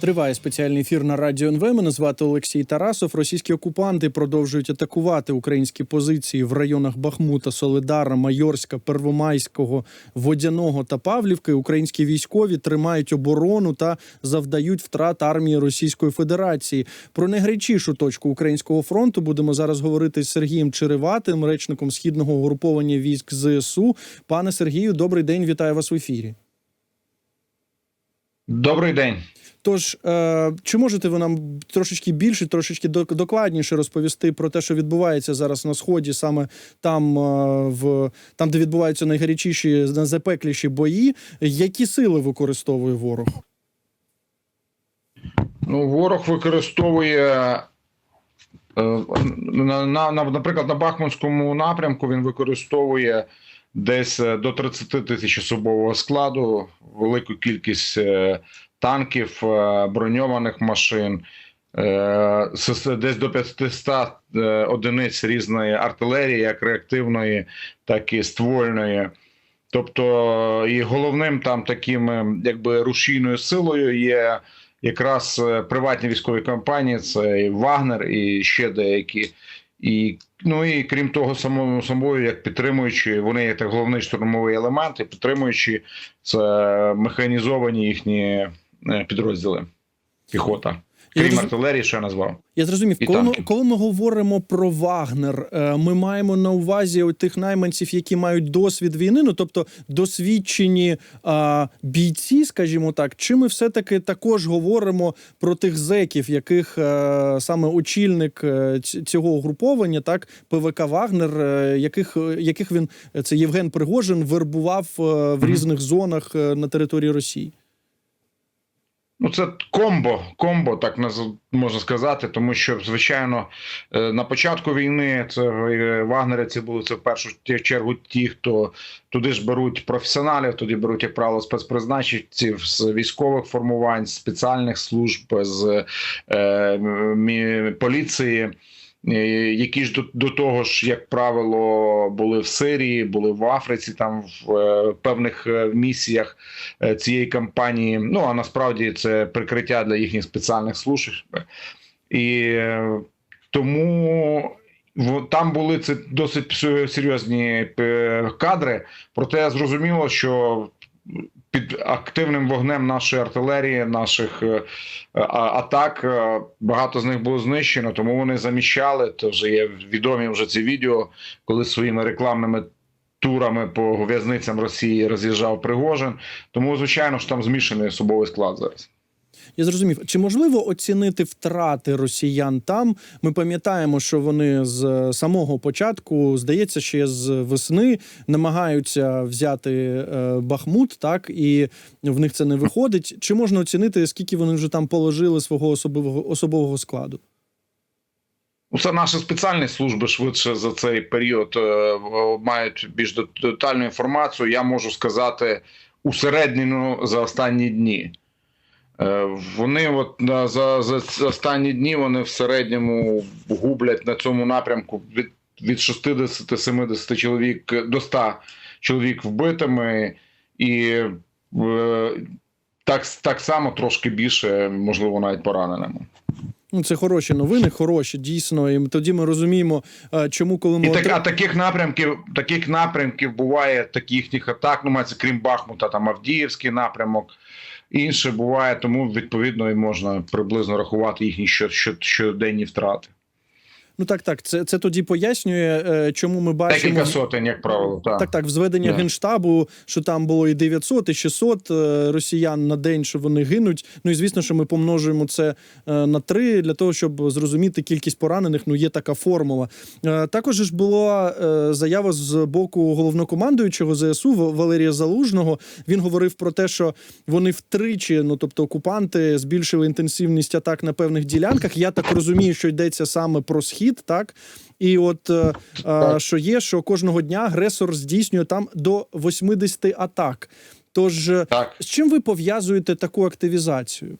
Триває спеціальний ефір на радіо НВ. Мене звати Олексій Тарасов. Російські окупанти продовжують атакувати українські позиції в районах Бахмута, Солидара, Майорська, Первомайського, Водяного та Павлівки. Українські військові тримають оборону та завдають втрат армії Російської Федерації. Про найгарячішу точку українського фронту будемо зараз говорити з Сергієм Череватим, речником східного угруповання військ ЗСУ. Пане Сергію, добрий день. Вітаю вас в ефірі. Добрий день. Тож, е, чи можете ви нам трошечки більше, трошечки докладніше розповісти про те, що відбувається зараз на сході, саме там, е, в там, де відбуваються найгарячіші, найзапекліші бої, які сили використовує ворог? Ну, ворог використовує е, на, на, на, наприклад, на Бахмутському напрямку він використовує десь е, до 30 тисяч особового складу, велику кількість е, танків, е, броньованих машин, е, десь до 500 е, одиниць різної артилерії, як реактивної, так і ствольної. Тобто, і головним там таким, е, якби рушійною силою є якраз приватні військові компанії, це і Вагнер, і ще деякі. І ну і крім того, самому собою, як підтримуючи, вони є головний штурмовий елемент, і підтримуючи це механізовані їхні підрозділи, піхота. Крім роз- артилерії, що я назвав. Я зрозумів, І коли ми, коли ми говоримо про Вагнер, е, ми маємо на увазі тих найманців, які мають досвід війни, ну тобто досвідчені а, бійці, скажімо так, чи ми все-таки також говоримо про тих зеків, яких е, саме очільник е, цього угруповання, так ПВК Вагнер, е, яких, яких він е, це Євген Пригожин вербував е, в різних зонах е, на території Росії? Ну, це комбо, комбо, так можна сказати, тому що, звичайно, е, на початку війни це е, вагнерівці були це в першу чергу ті, хто туди ж беруть професіоналів, туди беруть, як правило, спецпризначенців з військових формувань, з спеціальних служб, з е, мі- поліції. Е, Які ж до, до того ж, як правило, були в Сирії, були в Африці, там в е, певних е, місіях е, цієї кампанії. Ну а насправді це прикриття для їхніх спеціальних служб. І е, тому там були це досить серйозні кадри. Проте зрозуміло, що під активним вогнем нашої артилерії, наших е, атак е, багато з них було знищено, тому вони заміщали. То вже є відомі вже ці відео, коли своїми рекламними турами по в'язницям Росії роз'їжджав Пригожин. Тому, звичайно ж, там змішаний особовий склад зараз. Я зрозумів, чи можливо оцінити втрати росіян там? Ми пам'ятаємо, що вони з самого початку, здається, ще з весни намагаються взяти е, Бахмут, так і в них це не виходить. Чи можна оцінити, скільки вони вже там положили свого особового особового складу? Ну, Це наші спеціальні служби швидше за цей період е, мають більш дет- детальну інформацію. Я можу сказати у середньому за останні дні. Е, Вони от на- за, за останні дні вони в середньому гублять на цьому напрямку від, від 60-70 чоловік до 100 чоловік вбитими, і е, так, так само трошки більше, можливо, навіть пораненими. Ну, це хороші новини, хороші, дійсно. І тоді ми розуміємо, е, чому коли ми І так, а таких напрямків, таких напрямків буває таких їхніх атак. Ну, мається крім Бахмута, там Авдіївський напрямок. Інше буває, тому відповідно і можна приблизно рахувати їхні що, що, щоденні втрати. Ну так, так, це, це тоді пояснює, е, чому ми бачимо. Декілька сотень, як правило. Так. Так, так, в зведення Да. генштабу, що там було і 900, і 600 е, росіян на день, що вони гинуть. Ну і звісно, що ми помножуємо це е, на три для того, щоб зрозуміти кількість поранених. Ну є така формула. Також ж була заява з боку головнокомандуючого ЗСУ Валерія Залужного. Він говорив про те, що вони втричі, ну тобто окупанти, збільшили інтенсивність атак на певних ділянках. Я так розумію, що йдеться саме про схід, так. І от е, е, що є, що кожного дня агресор здійснює там до 80 атак. Тож е, так. з чим ви пов'язуєте таку активізацію?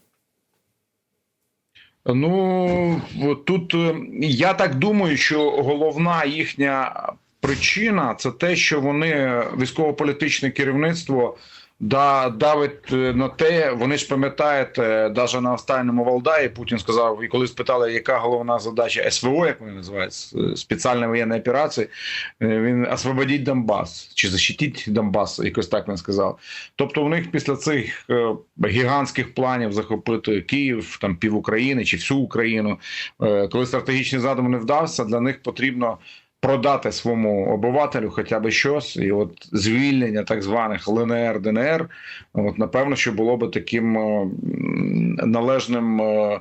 Ну тут я так думаю, що головна їхня причина це те, що вони військово-політичне керівництво да, давить е, на те, вони ж пам'ятаєте, навіть на останньому Валдаї Путін сказав, і коли спитали, яка головна задача СВО, як вони називають, с- спеціальної воєнної операції, е, він освободіть Донбас чи защитіть Донбас, якось так він сказав. Тобто, у них після цих е, гігантських планів захопити Київ, там пів України чи всю Україну, е, коли стратегічний задум не вдався, для них потрібно продати своєму обивателю хоча б щось, і от звільнення так званих ЛНР, ДНР, от напевно, що було би таким е, належним е,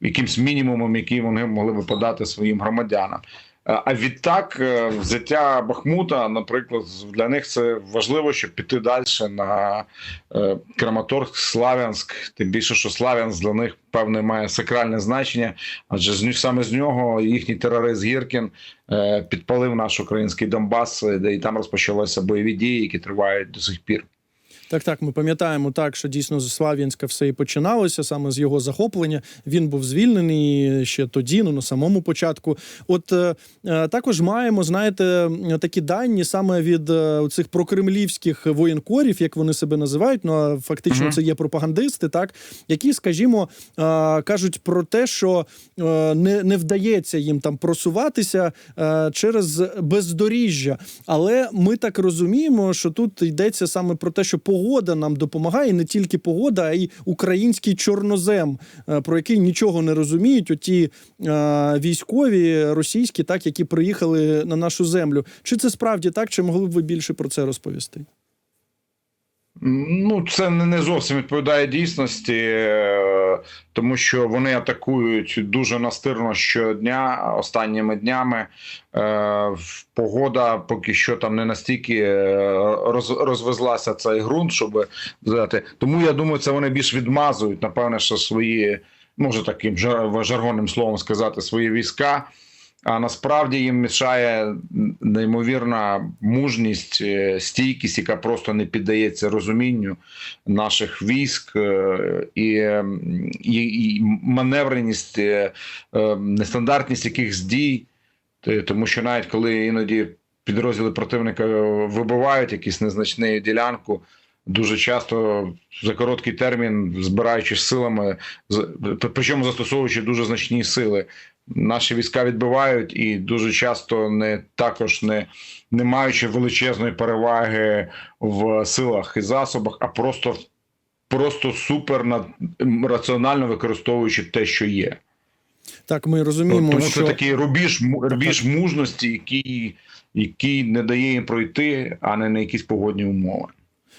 якимсь мінімумом, який вони могли би подати своїм громадянам. Е, А відтак, е, взяття Бахмута, наприклад, для них це важливо, щоб піти далі на е, Краматорськ, Славянськ. Тим більше, що Славянськ для них певне має сакральне значення, адже саме з нього їхній терорист Гіркін підпалив наш український Донбас, де і там розпочалися бойові дії, які тривають до сих пір. Так, так, ми пам'ятаємо так, що дійсно з Слав'янська все і починалося саме з його захоплення. Він був звільнений ще тоді, ну на самому початку. От е, е, також маємо, знаєте, такі дані саме від е, цих прокремлівських воєнкорів, як вони себе називають. Ну а фактично Мгм. це є пропагандисти, так які, скажімо, е, кажуть про те, що е, не, не вдається їм там просуватися е, через бездоріжжя. Але ми так розуміємо, що тут йдеться саме про те, що погода нам допомагає, не тільки погода, а й український чорнозем, е, про який нічого не розуміють. Оті е, військові російські, так які приїхали на нашу землю. Чи це справді так? Чи могли б ви більше про це розповісти? Ну, це не зовсім відповідає дійсності, е, тому що вони атакують дуже настирно щодня останніми днями. Е, Погода поки що там не настільки е, розвезлася цей ґрунт, щоб взяти. Тому я думаю, це вони більш відмазують, напевне, що свої, може таким жар- жаргонним словом сказати, свої війська. А насправді їм мішає неймовірна мужність, е, стійкість, яка просто не піддається розумінню наших військ, е, і, і, і маневреність, е, нестандартність якихось дій. Тому що навіть коли іноді підрозділи противника вибивають якусь незначну ділянку, дуже часто за короткий термін, збираючись силами, причому застосовуючи дуже значні сили, наші війська відбивають і дуже часто не також не, не маючи величезної переваги в силах і засобах, а просто, просто супер над, раціонально використовуючи те, що є. Так, ми розуміємо, Тому що це такий рубіж, рубіж мужності, який, який не дає їм пройти, а не на якісь погодні умови.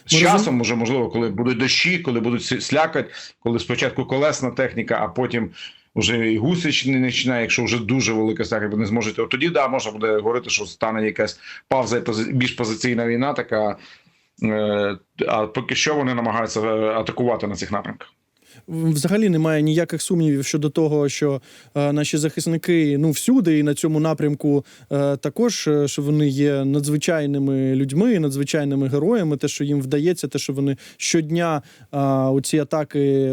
З Ми часом, може, можливо, коли будуть дощі, коли будуть слякать, коли спочатку колесна техніка, а потім вже і гусечнична, якщо вже дуже велика слякать, вони зможуть. От тоді да, можна буде говорити, що стане якась павза більш позиційна війна, така. Е, а поки що вони намагаються е, атакувати на цих напрямках. Взагалі немає ніяких сумнівів щодо того, що е, наші захисники ну всюди і на цьому напрямку е, також е, що вони є надзвичайними людьми, надзвичайними героями. Те, що їм вдається, те, що вони щодня е, оці атаки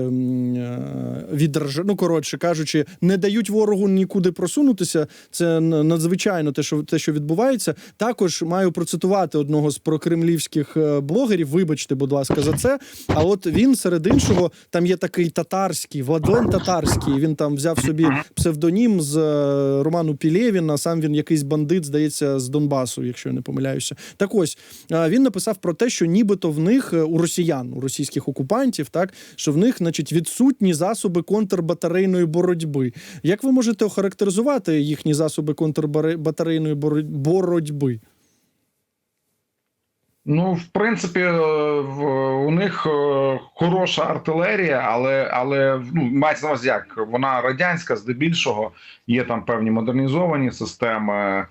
відраж... ну коротше кажучи, не дають ворогу нікуди просунутися. Це надзвичайно те, що те, що відбувається. Також маю процитувати одного з прокремлівських блогерів. Вибачте, будь ласка, за це. А от він серед іншого там є такий татарський, Владлен Татарський. Він там взяв собі псевдонім з е, Роману Пілєвіна. Сам він якийсь бандит, здається, з Донбасу, якщо я не помиляюся. Так ось е, він написав про те, що нібито в них е, у росіян, у російських окупантів, так що в них, значить, відсутні засоби контрбатарейної боротьби. Як ви можете охарактеризувати їхні засоби контрбатарейної боро- боротьби? Ну, в принципі, е, у них е, хороша артилерія, але але ну, мається на увазі як вона радянська здебільшого, є там певні модернізовані системи.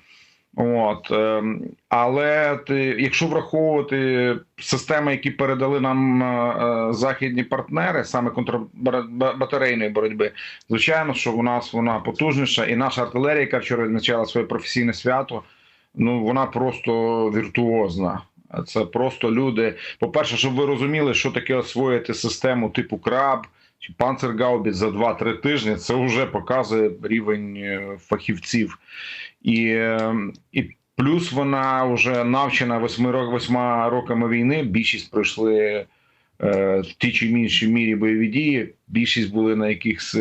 От, ем, але якщо враховувати системи, які передали нам е, західні партнери, саме контрбатарейної боротьби, звичайно, що у нас вона потужніша, і наша артилерія, яка вчора відзначала своє професійне свято, ну вона просто віртуозна. Це просто люди. По-перше, щоб ви розуміли, що таке освоїти систему типу краб чи панцергаубіт за 2-3 тижні, це вже показує рівень е, фахівців. І, е, і Плюс вона вже навчена восьма роками війни. Більшість пройшли е, в тій чи іншій мірі бойові дії. Більшість були на якихось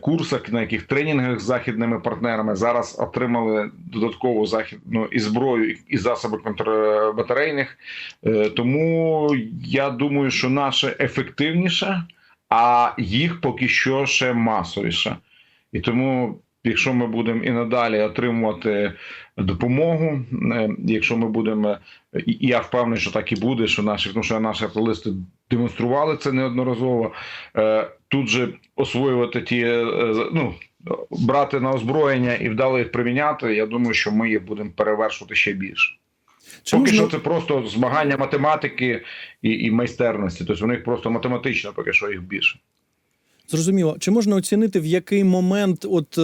курсах, на яких тренінгах з західними партнерами. Зараз отримали додаткову західну і зброю, і засоби контрбатарейних. Е, тому я думаю, що наше ефективніше, а їх поки що ще масовіше. І тому, якщо ми будемо і надалі отримувати допомогу, е, якщо ми будемо, і я впевнений, що так і буде, що наші, тому що наші артилеристи демонстрували це неодноразово. Тут же освоювати ті, е, е, ну брати на озброєння і вдало їх приміняти. Я думаю, що ми їх будемо перевершувати ще більше. Чи Поки можна... що це просто змагання математики і, і майстерності. Тобто у них просто математично поки що їх більше. Зрозуміло, чи можна оцінити в який момент, от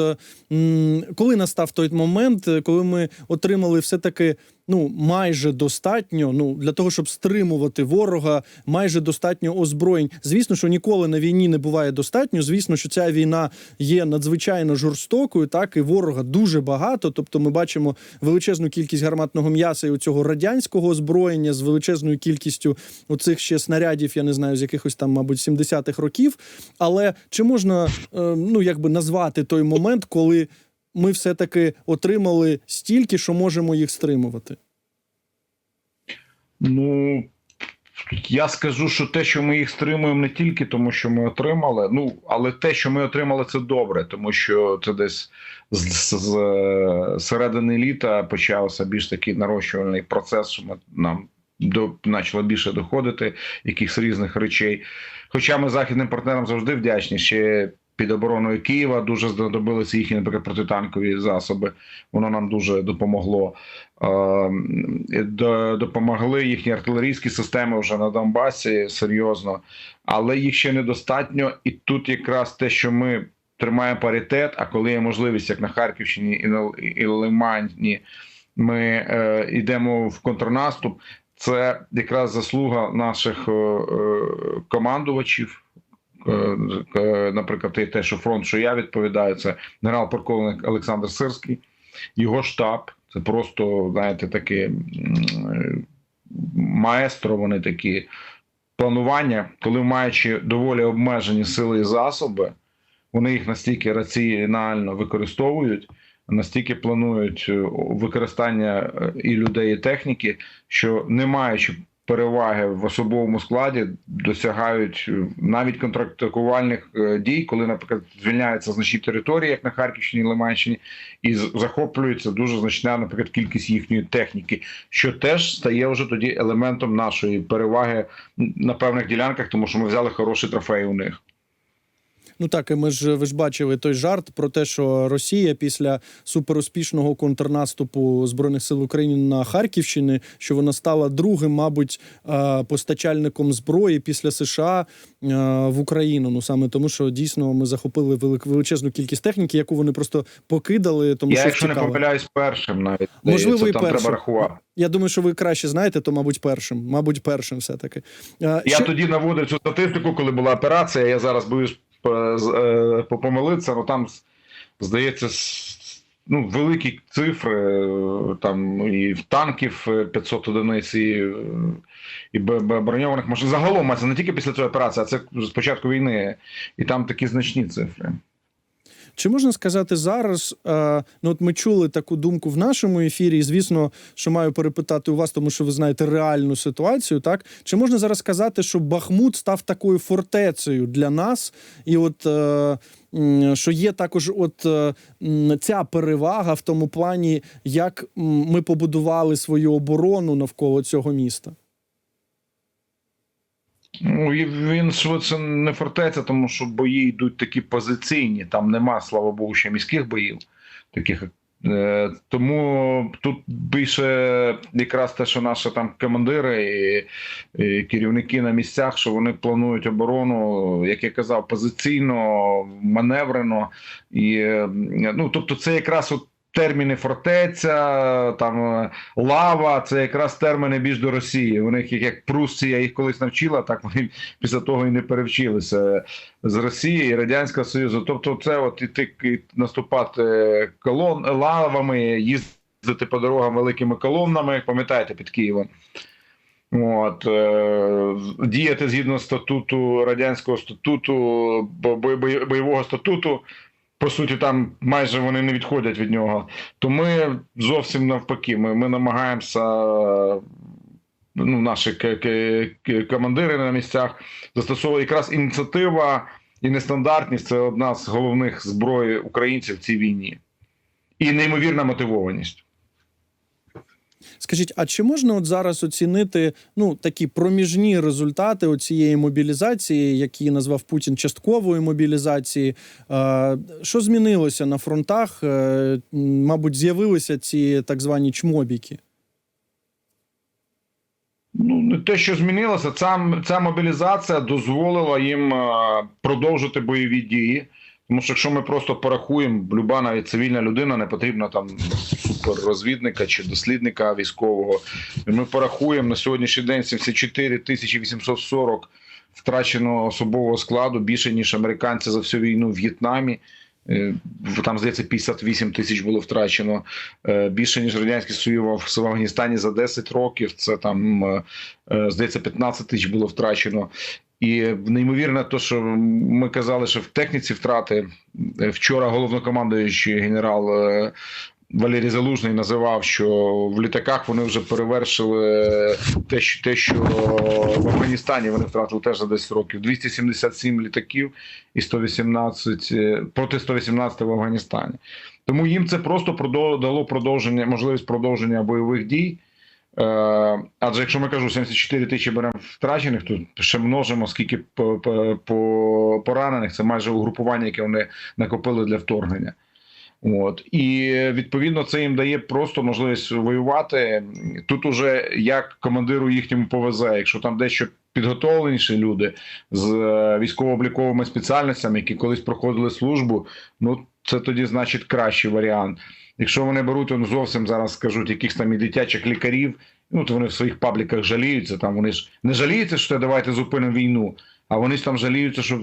коли настав той момент, е, коли ми отримали все таки ну майже достатньо, ну для того, щоб стримувати ворога, майже достатньо озброєнь. Звісно, що ніколи на війні не буває достатньо. Звісно, що ця війна є надзвичайно жорстокою, так і ворога дуже багато. Тобто, ми бачимо величезну кількість гарматного м'яса і цього радянського озброєння з величезною кількістю оцих ще снарядів, я не знаю, з якихось там, мабуть, 70-х років. Але чи можна е, ну якби назвати той момент, коли ми все-таки отримали стільки, що можемо їх стримувати? Ну я скажу, що те, що ми їх стримуємо, не тільки тому, що ми отримали, ну але те, що ми отримали, це добре, тому що це десь з, з, з середини літа почався більш такий нарощувальний процес, ми нам до почало більше доходити якихось різних речей. Хоча ми західним партнерам завжди вдячні ще. Під обороною Києва дуже знадобилися їхні, протитанкові засоби. Воно нам дуже допомогло. Е, до- Допомогли їхні артилерійські системи вже на Донбасі серйозно, але їх ще недостатньо. І тут якраз те, що ми тримаємо паритет. А коли є можливість, як на Харківщині і на і Лимані, ми е, йдемо в контрнаступ. Це якраз заслуга наших е, е, командувачів. Е, е, Наприклад, те, що фронт, що я відповідаю, це генерал-полковник Олександр Сирський, його штаб. Це просто, знаєте, таке маестро, вони такі планування, коли маючи доволі обмежені сили і засоби, вони їх настільки раціонально використовують, настільки планують е, використання і людей, і техніки, що не маючи переваги в особовому складі, досягають е, навіть контрактувальних е, дій, коли, наприклад, звільняються значні території, як на Харківщині, Лиманщині, і захоплюється дуже значна, наприклад, кількість їхньої техніки, що теж стає вже тоді елементом нашої переваги на певних ділянках, тому що ми взяли хороші трофеї у них. Ну так, і ми ж ви ж бачили той жарт про те, що Росія після суперуспішного контрнаступу збройних сил України на Харківщині, що вона стала другим, мабуть, е, постачальником зброї після США е, в Україну. Ну саме тому, що дійсно ми захопили величезну кількість техніки, яку вони просто покидали, тому Я, що якщо не помиляюсь, першим навіть Можливо, здається, і там першим. треба рахувати. Я думаю, що ви краще знаєте, то мабуть першим. Мабуть, першим все таки. Е, Я ще- тоді наводив цю статистику, коли була операція. Я зараз боюсь е, е, але там здається. Ну, великі цифри, е, там і танків е, 500 одиниць, і, е, і броньованих машин. Загалом це не тільки після цієї операції, а це з початку війни. І там такі значні цифри. Чи можна сказати зараз? Е, ну, от ми чули таку думку в нашому ефірі, і звісно, що маю перепитати у вас, тому що ви знаєте реальну ситуацію. Так чи можна зараз сказати, що Бахмут став такою фортецею для нас, і от е, що є також, от е, ця перевага в тому плані, як ми побудували свою оборону навколо цього міста? Ну, він швидше не фортеця, тому що бої йдуть такі позиційні. Там нема, слава Богу, ще міських боїв. Таких Е, тому тут більше якраз те, що наші там командири і, і керівники на місцях, що вони планують оборону, як я казав, позиційно, маневрено. І е, ну, тобто, це якраз от терміни фортеця, там е, лава, це якраз терміни більш до Росії. Вони їх як Прусія їх колись навчила, так вони після того і не перевчилися з Росії і Радянського Союзу. Тобто, це от іти наступати колон лавами, їздити по дорогам великими колоннами, пам'ятаєте, під Києвом. От, е, діяти згідно статуту радянського статуту, бо- бо- бо- бойового статуту. По суті, там майже вони не відходять від нього. То ми зовсім навпаки. Ми, ми намагаємося, ну, наші командири на місцях застосовувати якраз ініціатива і нестандартність це одна з головних зброї українців в цій війні. І неймовірна мотивованість. Скажіть, а чи можна от зараз оцінити ну такі проміжні результати цієї мобілізації, які назвав Путін часткової мобілізації? Що змінилося на фронтах? Е, Мабуть, з'явилися ці так звані чмобіки. Ну, те, що змінилося, ця, ця мобілізація дозволила їм е, продовжити бойові дії. Тому що якщо ми просто порахуємо, люба навіть цивільна людина не потрібна там суперрозвідника чи дослідника військового. Ми порахуємо на сьогоднішній день 74 тисячі 840 втраченого особового складу більше ніж американці за всю війну в В'єтнамі. Е, Там здається 58 тисяч було втрачено Е, більше ніж радянський союз в Афганістані за 10 років. Це там е, здається 15 тисяч було втрачено. І неймовірно, то що ми казали, що в техніці втрати вчора головнокомандуючий генерал Валерій Залужний називав, що в літаках вони вже перевершили те, що те, що в Афганістані вони втратили теж за 10 років. 277 літаків і 118 е, проти 118 в Афганістані. Тому їм це просто дало продовження, можливість продовження бойових дій. Е, адже якщо ми кажу 74 тисячі беремо втрачених, то ще множимо скільки по поранених. Це майже угрупування, яке вони накопили для вторгнення. От і відповідно це їм дає просто можливість воювати. Тут уже як командиру їхньому повезе, якщо там дещо підготовленіші люди з е, військово-обліковими спеціальностями, які колись проходили службу, ну це тоді значить кращий варіант. Якщо вони беруть он зовсім зараз скажуть якихось там і дитячих лікарів, ну то вони в своїх пабліках жаліються. Там вони ж не жаліються, що давайте зупинимо війну, а вони ж там жаліються, що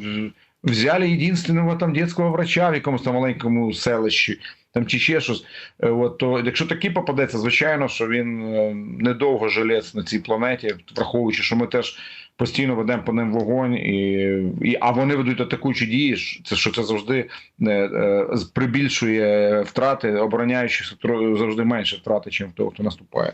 взяли єдинственного там дитячого врача в якомусь там маленькому селищі, там чи ще щось. Е, От то, якщо такий попадеться, звичайно, що він е, недовго жилець на цій планеті, враховуючи, що ми теж постійно ведемо по ним вогонь, і, і а вони ведуть атакуючі дії. Це що це завжди е, е, прибільшує втрати, обороняючись тро- завжди менше втрати, ніж того, хто наступає.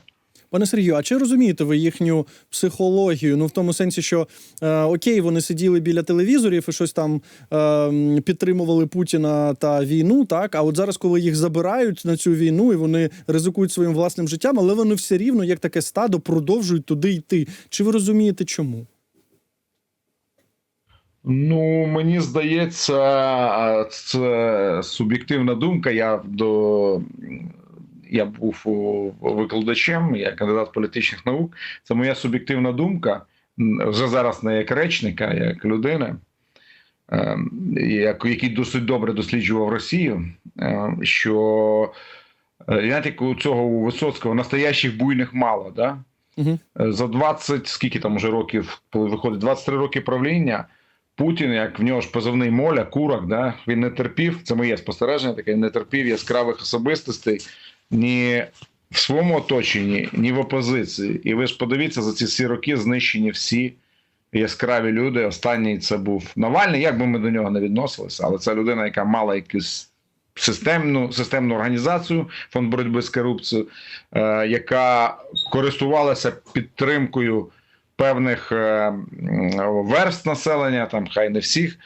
Пане Сергію, а чи розумієте ви їхню психологію? Ну в тому сенсі, що е, окей, вони сиділи біля телевізорів і щось там е, підтримували Путіна та війну, так а от зараз, коли їх забирають на цю війну, і вони ризикують своїм власним життям, але вони все рівно, як таке стадо, продовжують туди йти. Чи ви розумієте, чому? Ну, мені здається, це суб'єктивна думка. Я до я був викладачем, я кандидат політичних наук. Це моя суб'єктивна думка. Вже зараз не як речника, а як людини, ем, як- який досить добре досліджував Росію. ем, Що е, як у цього у Висоцького настоящих буйних мало, да? Угу. За 20, скільки там уже років коли виходить, 23 роки правління. Путін, як в нього ж позивний моля, курок, да, він не терпів, це моє спостереження, таке не терпів яскравих особистостей ні в своєму оточенні, ні в опозиції. І ви ж подивіться, за ці всі роки знищені всі яскраві люди. Останній це був Навальний, як би ми до нього не відносилися, але це людина, яка мала якусь системну, системну організацію, фонд боротьби з корупцією, е, яка користувалася підтримкою певних е, верст населення, там хай не всіх,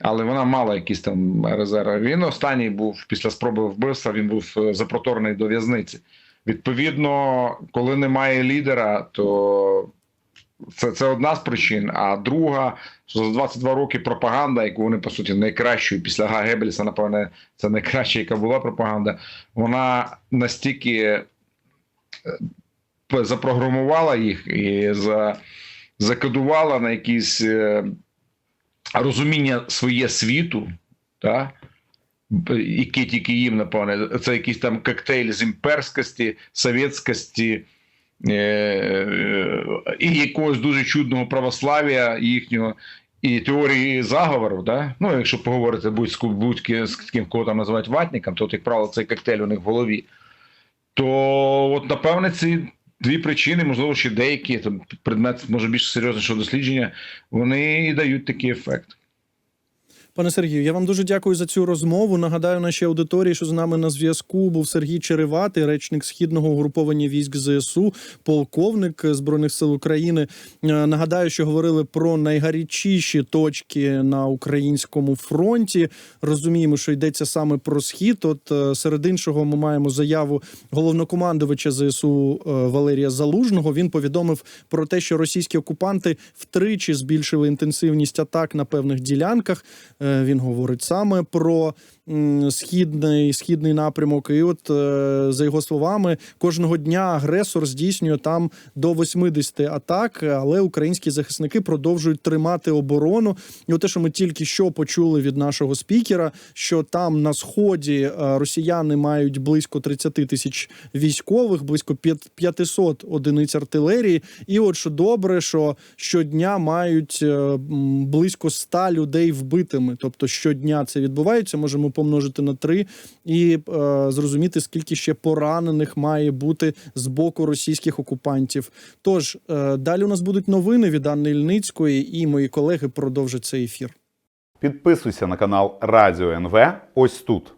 але вона мала якісь там резерви. Він останній був після спроби вбивства, він був е, запроторний до в'язниці. Відповідно, коли немає лідера, то це, це одна з причин. А друга, що за 22 роки пропаганда, яку вони по суті найкращою після Га Геббельса, напевне, це найкраща, яка була пропаганда, вона настільки е, запрограмувала їх і за, закодувала на якісь е, розуміння своє світу, та? яке тільки їм, напевне, це якийсь там коктейль з імперськості, совєтськості е, е, і якогось дуже чудного православ'я їхнього. І теорії заговору, да? ну якщо поговорити будь будь з ким, кого там називають ватником, то, як правило, цей коктейль у них в голові то от напевне ці дві причини, можливо, ще деякі там предмет може більш серйознішого дослідження, вони дають такий ефект. Пане Сергію, я вам дуже дякую за цю розмову. Нагадаю нашій аудиторії, що з нами на зв'язку був Сергій Череватий, речник східного угруповання військ ЗСУ, полковник збройних сил України. Е, Нагадаю, що говорили про найгарячіші точки на українському фронті. Розуміємо, що йдеться саме про схід. От е, серед іншого, ми маємо заяву головнокомандувача ЗСУ е, Валерія Залужного. Він повідомив про те, що російські окупанти втричі збільшили інтенсивність атак на певних ділянках. Е, Він говорить саме про східний східний напрямок. І от е, за його словами, кожного дня агресор здійснює там до 80 атак, але українські захисники продовжують тримати оборону. І от те, що ми тільки що почули від нашого спікера, що там на сході е, росіяни мають близько 30 тисяч військових, близько п'ят- 500 одиниць артилерії. І от що добре, що щодня мають е, близько 100 людей вбитими. Тобто щодня це відбувається. Можемо помножити на три і е, зрозуміти, скільки ще поранених має бути з боку російських окупантів. Тож е, далі у нас будуть новини від Анни Ільницької, і мої колеги продовжать цей ефір. Підписуйся на канал Радіо НВ ось тут.